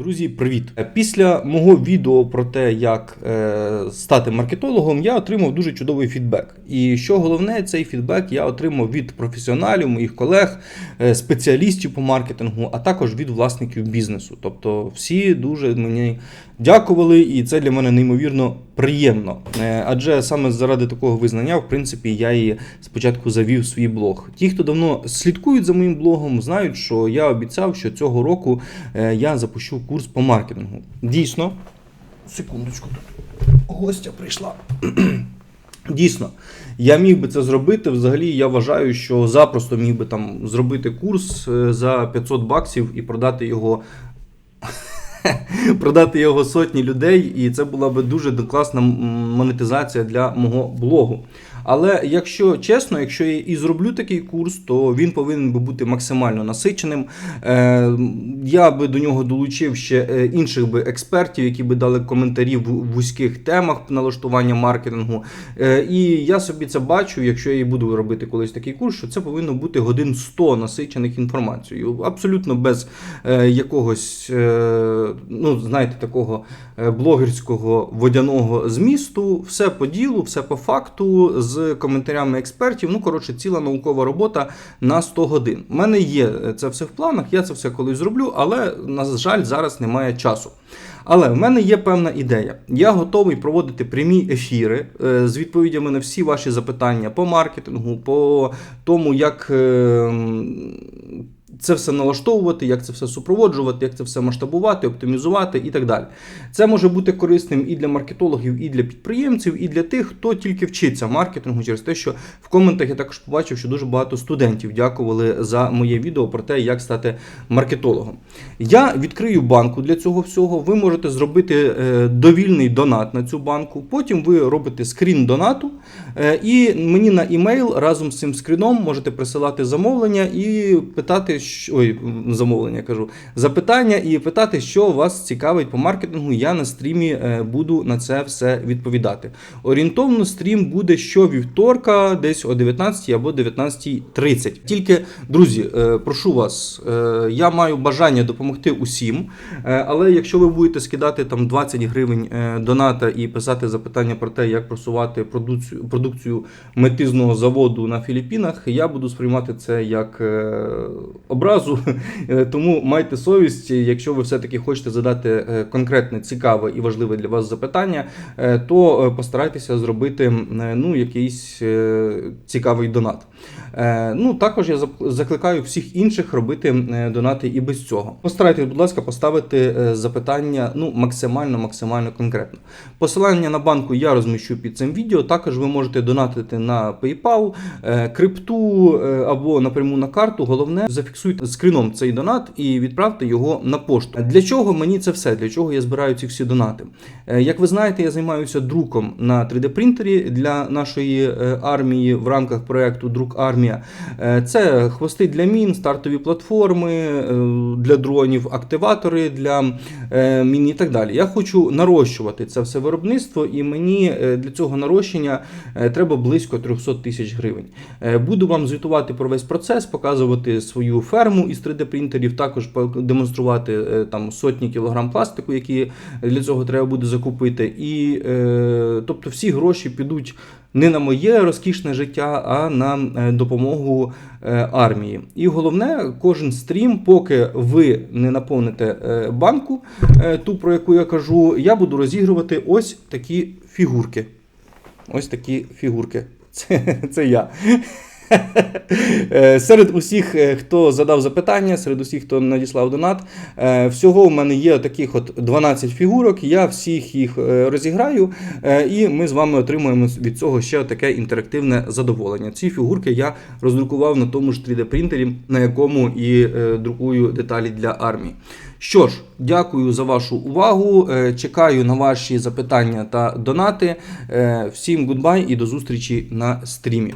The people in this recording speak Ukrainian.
Друзі, привіт! Після мого відео про те, як е, стати маркетологом, я отримав дуже чудовий фідбек. І що головне, цей фідбек я отримав від професіоналів, моїх колег, е, спеціалістів по маркетингу, а також від власників бізнесу. Тобто, всі дуже мені дякували, і це для мене неймовірно приємно. Е, адже саме заради такого визнання, в принципі, я і спочатку завів свій блог. Ті, хто давно слідкують за моїм блогом, знають, що я обіцяв, що цього року е, я запущу курс по маркетингу. Дійсно, секундочку, тут гостя прийшла. Дійсно, я міг би це зробити. Взагалі, я вважаю, що запросто міг би там зробити курс е, за 500 баксів і продати його. Продати його сотні людей, і це була би дуже класна монетизація для мого блогу. Але якщо чесно, якщо я і зроблю такий курс, то він повинен би бути максимально насиченим. Е, я би до нього долучив ще е, інших би експертів, які би дали коментарі в вузьких темах налаштування маркетингу. Е, і я собі це бачу, якщо я і буду робити колись такий курс, що це повинно бути годин 100 насичених інформацією. Абсолютно без якогось, ну знаєте, такого блогерського водяного змісту. Все по ділу, все по факту, з коментарями експертів. Ну, коротше, ціла наукова робота на 100 годин. У мене є це все в планах, я це все колись зроблю, але, на жаль, зараз немає часу. Але в мене є певна ідея. Я готовий проводити прямі ефіри е, з відповідями на всі ваші запитання по маркетингу, по тому, як. Це все налаштовувати, як це все супроводжувати, як це все масштабувати, оптимізувати і так далі. Це може бути корисним і для маркетологів, і для підприємців, і для тих, хто тільки вчиться маркетингу, через те, що в коментах я також побачив, що дуже багато студентів дякували за моє відео про те, як стати маркетологом. Я відкрию банку для цього всього. Ви можете зробити е, довільний донат на цю банку. Потім ви робите скрін донату, е, і мені на імейл разом з цим скріном можете присилати замовлення і питати, що- ой, замовлення кажу, запитання і питати, що вас цікавить по маркетингу. Я на стрімі е, буду на це все відповідати. Орієнтовно стрім буде щовівторка, десь о 19 або 19.30. Тільки, друзі, е, прошу вас, е, я маю бажання допомогти усім. Але якщо ви будете скидати там 20 гривень доната і писати запитання про те, як просувати продукцію, продукцію метизного заводу на Філіппінах, я буду сприймати це як образу. Е, Тому майте совість, якщо ви все-таки хочете задати е, конкретне, цікаве і важливе для вас запитання, е, то постарайтеся зробити ну, якийсь цікавий донат. Ну, також я закликаю всіх інших робити донати і без цього. Постарайтесь, будь ласка, поставити запитання ну, максимально, максимально конкретно. Посилання на банку я розміщу під цим відео. Також ви можете донатити на PayPal, крипту або напряму на карту. Головне, зафіксуйте скріном цей донат і відправте його на пошту. Для чого мені це все? Для чого я збираю ці всі донати? Е, Як ви знаєте, я займаюся друком на 3D-принтері для нашої е, армії в рамках проекту Друк Армія. Е, Це хвости для мін, стартові платформи для дронів, активатори для мін і так далі. Я хочу нарощувати це все виробництво, і мені для цього нарощення треба близько 300 тисяч гривень. Буду вам звітувати про весь процес, показувати свою ферму із 3D-принтерів, також демонструвати е, там сотні кілограм пластику, які для цього треба буде закупити. І е, тобто всі гроші підуть не на моє розкішне життя, а на е, допомогу армії. І головне, кожен стрім, поки ви не наповните банку, ту про яку я кажу, я буду розігрувати ось такі фігурки. Ось такі фігурки. Це, це я. Е, Серед усіх, е, хто задав запитання, серед усіх, хто надіслав донат, е, всього в мене є таких от 12 фігурок. Я всіх їх розіграю, і ми з вами отримуємо від цього ще таке інтерактивне задоволення. Ці фігурки я роздрукував на тому ж 3D-принтері, на якому і друкую деталі для армії. Що ж, дякую за вашу увагу. Чекаю на ваші запитання та донати. Всім гудбай і до зустрічі на стрімі.